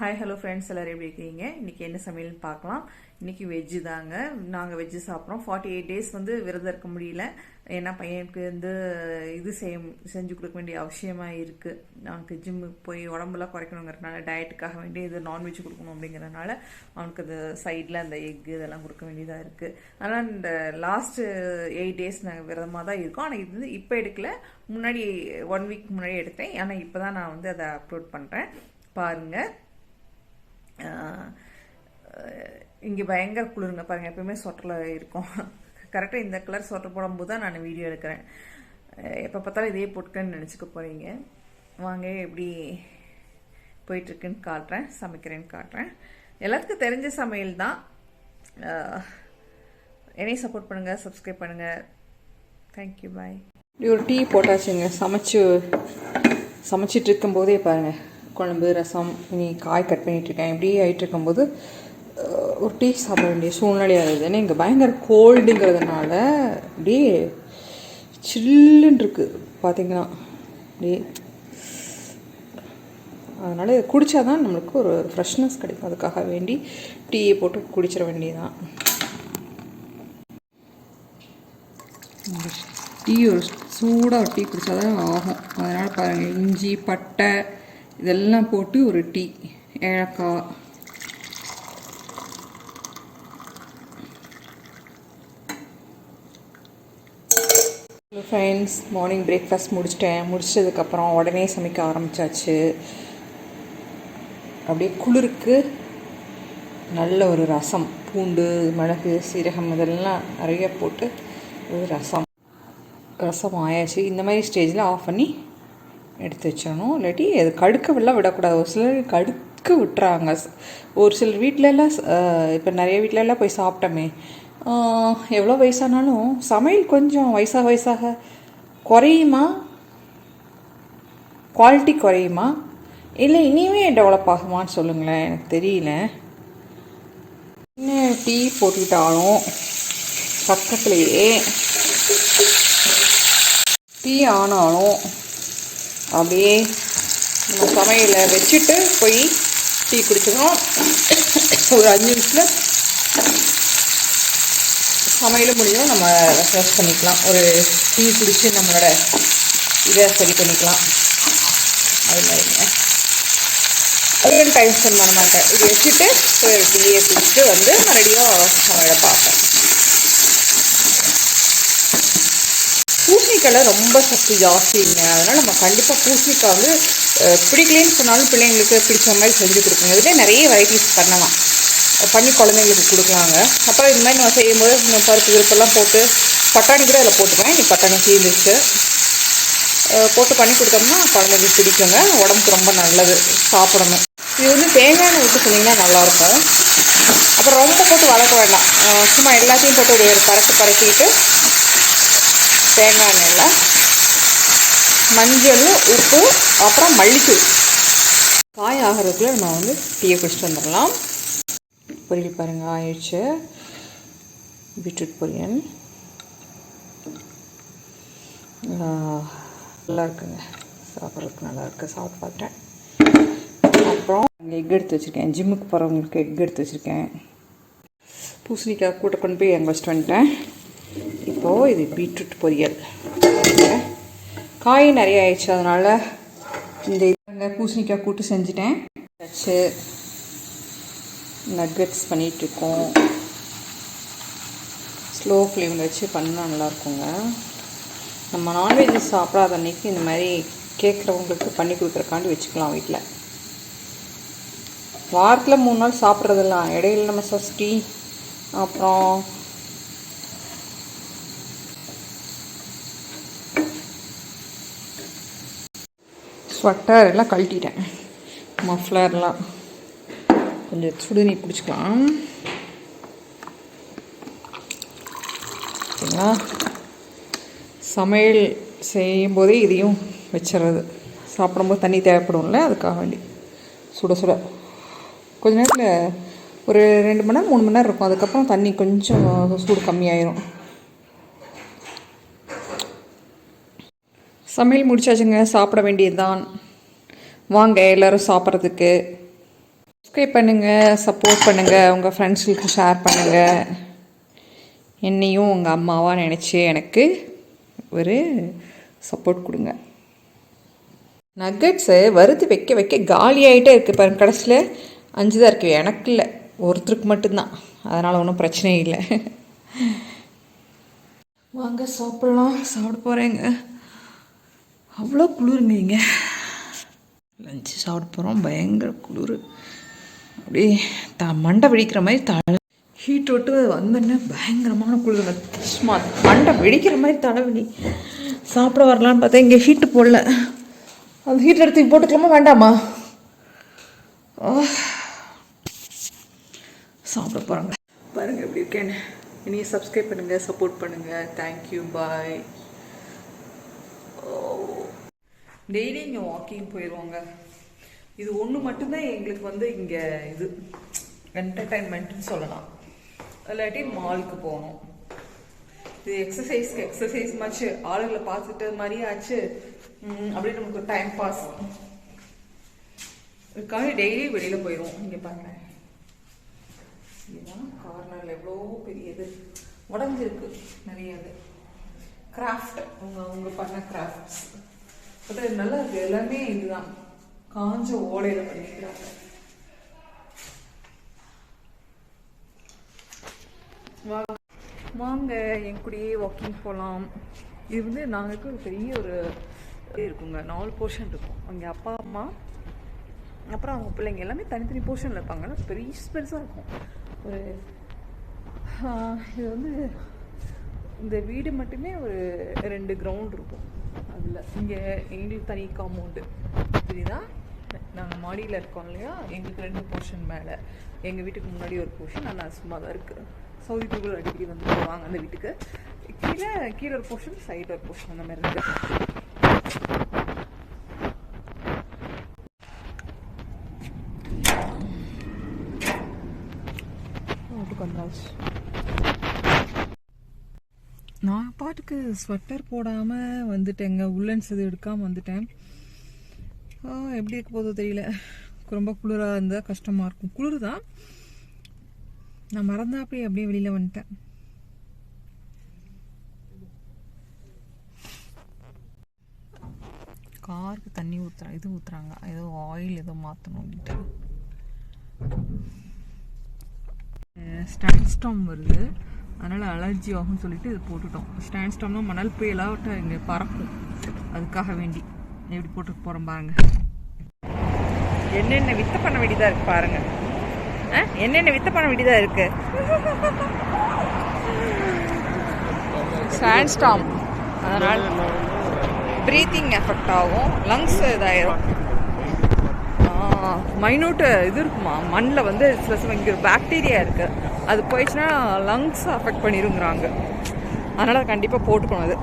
Hi hello friends எல்லோரும் எப்படி இருக்கீங்க? இன்றைக்கி என்ன சமையல்னு பார்க்கலாம். இன்றைக்கி வெஜ்ஜு தாங்க. நாங்கள் வெஜ்ஜு சாப்பிட்றோம். ஃபார்ட்டி எயிட் டேஸ் வந்து விரதம் இருக்க முடியல. ஏன்னா பையனுக்கு வந்து இது செய்ய செஞ்சு கொடுக்க வேண்டிய அவசியமாக இருக்குது அவனுக்கு ஜிம்முக்கு போய் உடம்புலாம் குறைக்கணுங்கிறதுனால டயட்டுக்காக வேண்டி இது நான்வெஜ் கொடுக்கணும் அப்படிங்கிறதுனால அவனுக்கு அந்த சைடில் அந்த எக்கு இதெல்லாம் கொடுக்க வேண்டியதாக இருக்குது ஆனால் இந்த லாஸ்ட்டு எயிட் டேஸ் நாங்கள் விரதமாக தான் இருக்கோம். ஆனால் இது வந்து இப்போ எடுக்கல. முன்னாடி ஒன் வீக் முன்னாடி எடுத்தேன். ஆனால் இப்போ தான் நான் வந்து அதை அப்லோட் பண்ணுறேன் பாருங்கள் இங்கே பயங்கர குளிருங்க பாருங்கள் எப்பயுமே சொட்டரில் இருக்கும். கரெக்டாக இந்த கலர் சொட்டர் போடும்போது தான் நான் வீடியோ எடுக்கிறேன். எப்போ பார்த்தாலும் இதே போட்டுக்கன்னு நினச்சிக்க போகிறீங்க வாங்க எப்படி போயிட்டுருக்குன்னு காட்டுறேன் சமைக்கிறேன்னு காட்டுறேன். எல்லாத்துக்கும் தெரிஞ்ச சமையல் தான். என்னையும் சப்போர்ட் பண்ணுங்கள் சப்ஸ்கிரைப் பண்ணுங்கள் தேங்க்யூ பாய் இப்படி ஒரு டீ போட்டாச்சுங்க. சமைச்சு சமைச்சிட்டு இருக்கும்போதே பாருங்கள் குழம்பு ரசம் இனி காய் கட் பண்ணிகிட்ருக்கேன் இப்படி ஆகிட்டு இருக்கும்போது ஒரு டீ சாப்பிட வேண்டிய சூழ்நிலையாக ஆகுது ஏன்னா இங்கே பயங்கர கோல்டுங்கிறதுனால அப்படியே சில்லுன்னு இருக்குது பார்த்தீங்கன்னா அப்படியே அதனால் இதை குடித்தா தான் நம்மளுக்கு ஒரு ஃப்ரெஷ்னஸ் கிடைக்கும். அதுக்காக வேண்டி டீயை போட்டு குடிச்சிட வேண்டியதான் டீ ஒரு சூடாக ஒரு டீ குடித்தா தான் ஆகும். அதனால் பாருங்கள் இஞ்சி பட்டை இதெல்லாம் போட்டு ஒரு டீ. ஏலக்காய். ஹலோ ஃப்ரெண்ட்ஸ் மார்னிங் பிரேக்ஃபாஸ்ட் முடிச்சிட்டேன். முடிச்சதுக்கப்புறம் உடனே சமைக்க ஆரம்பித்தாச்சு அப்படியே குளிருக்கு. நல்ல ஒரு ரசம். பூண்டு மிளகு சீரகம் இதெல்லாம் நிறைய போட்டு ஒரு ரசம். ரசம் ஆயாச்சு. இந்த மாதிரி ஸ்டேஜில் ஆஃப் பண்ணி எடுத்து வச்சிடணும். இல்லாட்டி அது கடுக்கவெல்லாம் விடக்கூடாது. ஒரு சிலர் கடுக்க விட்டுறாங்க. ஒரு சிலர் வீட்டிலலாம் இப்போ நிறைய வீட்டிலலாம் போய் சாப்பிட்டோமே. எவ்வளோ வயசானாலும் சமையல் கொஞ்சம் வயசாக வயசாக குறையுமா? குவாலிட்டி குறையுமா? இல்லை இனிமே டெவலப் ஆகுமான்னு சொல்லுங்களேன் எனக்கு தெரியல. என்ன டீ போட்டுக்கிட்டாலும் பக்கத்துலேயே டீ ஆனாலும் அப்படியே நம்ம சமையலை வச்சுட்டு போய் டீ குடிச்சிக்கணும் ஒரு அஞ்சு நிமிஷத்தில் சமையலும் முடியும் நம்ம ரெஃப்ரெஷ் பண்ணிக்கலாம். ஒரு டீ குடித்து நம்மளோட இதை சரி பண்ணிக்கலாம். அது மாதிரிங்க அதுவும் டைம் ஸ்பெண்ட் பண்ண மாட்டேன். இது வச்சுட்டு ஒரு டீயை குடிச்சிட்டு வந்து மறுபடியும் அவளை பார்ப்பேன். பூசணிக்காயில் ரொம்ப சக்தி ஜாஸ்திங்க அதனால் நம்ம கண்டிப்பாக பூசணிக்காய் வந்து பிடிக்கலன்னு சொன்னாலும் பிள்ளைங்களுக்கு பிடிச்ச மாதிரி செஞ்சு கொடுக்கணும். இதில் நிறைய வெரைட்டிஸ் பண்ணலாம். பண்ணி குழந்தைங்களுக்கு கொடுக்கலாங்க. அப்புறம் இது மாதிரி நம்ம செய்யும்போது இந்த பருப்பு விருப்பெல்லாம் போட்டு பட்டாணி கூட அதில் போட்டுப்பேன். நீ பட்டாணி தீர்ந்துச்சு போட்டு பண்ணி கொடுத்தோம்னா குழந்தைங்களுக்கு பிடிக்குங்க. உடம்புக்கு ரொம்ப நல்லது. சாப்பிடணும். இது வந்து தேங்காய் எண்ணெய் விட்டு சொன்னீங்கன்னா நல்லாயிருக்கும். அப்புறம் ரொம்ப போட்டு வளர்க்க வேண்டாம். சும்மா எல்லாத்தையும் போட்டு ஒரு பறக்கு பறக்கிட்டு தேங்காய் எண்ணெயில் மஞ்சள் உப்பு அப்புறம் மல்லித்தூள். காய் ஆகிறதுக்குள்ளே நம்ம வந்து டீயை குடிச்சிட்டு வந்துடலாம். பொரியல் பாருங்கள் ஆயிடுச்சு. பீட்ரூட் பொரியல். நல்லா இருக்குங்க. சாப்பிட்றதுக்கு நல்லா இருக்குது சாப்பிட்டு பார்த்தேன் அப்புறம் எக் எடுத்து வச்சுருக்கேன். ஜிம்முக்கு போகிறவங்களுக்கு எக் எடுத்து வச்சுருக்கேன். பூசணிக்காய் கூட்ட கொண்டு போய் எங்கே வச்சுட்டு வந்துட்டேன். இப்போது இது பீட்ரூட் பொரியல். காய் நிறைய ஆயிடுச்சு அதனால் இந்த பூசணிக்காய் கூட்டு செஞ்சுட்டேன். வச்சு நட்வெட்ஸ் பண்ணிகிட்ருக்கோம் ஸ்லோ ஃப்ளேமில் வச்சு பண்ணால் நல்லாயிருக்குங்க நம்ம நான்வெஜ் சாப்பிடாத அன்றைக்கி இந்த மாதிரி கேட்குறவங்களுக்கு பண்ணி கொடுக்குறக்காண்டி வச்சுக்கலாம் வீட்டில் வாரத்தில் மூணு நாள் சாப்பிட்றதெல்லாம் இடையில நம்ம சஷ்டி அப்புறம் ஸ்வெட்டர் எல்லாம் கழட்டிட்டேன். மஃப்ளர்லாம் கொஞ்சம் சுடுநீர் குடிச்சிக்கலாம். ஓகேங்களா சமையல் செய்யும்போதே இதையும் வச்சிடுறது சாப்பிடும்போது தண்ணி தேவைப்படும்ல அதுக்காக வேண்டி. சுட சுட. கொஞ்ச நேரத்தில் ஒரு ரெண்டு மணி நேரம் மூணு மணி நேரம் இருக்கும். அதுக்கப்புறம் தண்ணி கொஞ்சம் சூடு கம்மியாயிரும். சமையல் முடிச்சாச்சுங்க சாப்பிட வேண்டியதுதான். வாங்க எல்லோரும் சாப்பிட்றதுக்கு. சப்ஸ்கிரைப் பண்ணுங்கள் சப்போர்ட் பண்ணுங்கள் உங்கள் ஃப்ரெண்ட்ஸுக்கு ஷேர் பண்ணுங்கள் என்னையும் உங்கள் அம்மாவாக நினச்சி எனக்கு ஒரு சப்போர்ட் கொடுங்க. நக்கட்ஸை வறுத்து வைக்க வைக்க காலியாகிட்டே இருக்குது பாருங்க கடைசியில். அஞ்சு தான் இருக்குது எனக்கு இல்லை. ஒருத்தருக்கு மட்டும்தான். அதனால் ஒன்றும் பிரச்சனை இல்லை. வாங்க சாப்பிட்லாம். சாப்பிட போகிறேங்க அவ்வளோ குளிருங்க இங்கே லஞ்சு சாப்பிட போகிறோம் பயங்கர குளிர். அப்படியே த மண்டை வெடிக்கிற மாதிரி தலை ஹீட் விட்டு வந்தோடனே பயங்கரமான குளிருங்க சும்மா மண்டை வெடிக்கிற மாதிரி தலைவலி. சாப்பிட வரலான்னு பார்த்தா இங்கே ஹீட்டு போடல. அந்த ஹீட் எடுத்து போட்டுக்கலாமா வேண்டாமா? சாப்பிட போகிறாங்க பாருங்கள் எப்படி இருக்கேன்னு. இனி சப்ஸ்கிரைப் பண்ணுங்கள் சப்போர்ட் பண்ணுங்கள் தேங்க்யூ பாய் டெய்லி இங்கே வாக்கிங் போயிடுவாங்க இது ஒன்று மட்டும்தான் எங்களுக்கு வந்து இங்கே இது என்டர்டைன்மெண்ட்னு சொல்லலாம். இல்லாட்டி மாலுக்கு போகணும். இது எக்ஸசைஸ்க்கு எக்ஸசைஸ் மாச்சு ஆளுங்களை பார்த்துட்டு மாதிரியே ஆச்சு. அப்படியே நமக்கு டைம் பாஸ் இதுக்காக டெய்லி வெளியில் போயிடுவோம். இங்கே பாருங்க. இதுதான் கார்னரில் எவ்வளோ பெரிய இது உடஞ்சிருக்கு நிறைய இது. கிராஃப்ட் அவங்க அவங்க பண்ண கிராஃப்ட்ஸ் பட் இது நல்லா இருக்குது எல்லாமே இதுதான். காஞ்ச ஓலையில பண்ணிக்கிறாங்க வா- வாங்க என் கூடயே வாக்கிங் போகலாம் இது வந்து நாங்களுக்கு ஒரு பெரிய ஒரு இது இருக்குங்க. நாலு போர்ஷன் இருக்கும். அங்கே அப்பா அம்மா அப்புறம் அவங்க பிள்ளைங்க எல்லாமே தனித்தனி போர்ஷனில் இருப்பாங்க. பெரிய பெருசாக இருக்கும். ஒரு இது வந்து இந்த வீடு மட்டுமே ஒரு ரெண்டு கிரவுண்ட் இருக்கும். அதில் இங்கே எங்களுக்கு தனி காம்பவுண்டு தான் நாங்கள் மாடியில் இருக்கோம் இல்லையா? எங்களுக்கு ரெண்டு போர்ஷன் மேலே. எங்கள் வீட்டுக்கு முன்னாடி ஒரு போர்ஷன் ஆனால் சும்மா தான் இருக்குது சவுதி பீப்புள் அடிக்கடி வந்து போவாங்க அந்த வீட்டுக்கு. கீழே கீழே ஒரு போர்ஷன் சைடில் ஒரு போர்ஷன் அந்த மாதிரி இருக்குது வந்தாச்சு. நான் பாட்டுக்கு ஸ்வெட்டர் போடாமல் வந்துட்டேங்க. உள்ளன்ஸ் இது எடுக்காமல் வந்துட்டேன். எப்படி இருக்க போதோ தெரியல. ரொம்ப குளிராக இருந்தால் கஷ்டமாக இருக்கும். குளிர் தான் நான் மறந்தா அப்படியே அப்படியே வெளியில் வந்துட்டேன். காருக்கு தண்ணி ஊற்றுறாங்க இது ஊற்றுறாங்க ஏதோ ஆயில் ஏதோ மாற்றணும் அப்படின்ட்டு. ஸ்டாண்ட் ஸ்டாம் வருது. அதனால் அலர்ஜி ஆகும்னு சொல்லிட்டு இது போட்டுட்டோம். ஸ்டாண்ட் ஸ்டாம்னா மணல் புயலாக இங்கே பறக்கும். அதுக்காக வேண்டி. எப்படி போட்டு போகிறோம் பாருங்க. என்னென்ன வித்த பண்ண வேண்டியதாக இருக்கு பாருங்க. ஆ? என்னென்ன வித்த பண்ண வேண்டியதாக இருக்கு? ஸ்டாண்ட் ஸ்டாம் அதனால் ப்ரீத்திங் எஃபெக்ட் ஆகும். லங்ஸ் இதாயிரும். மைனூட்டு இது இருக்குமா? மண்ணில் வந்து சில சமயம் இங்கே பாக்டீரியா இருக்கு. அது போயிடுச்சுன்னா லங்ஸ் அஃபெக்ட் பண்ணிருங்கிறாங்க. அதனால் கண்டிப்பாக போட்டுக்கணும் அது.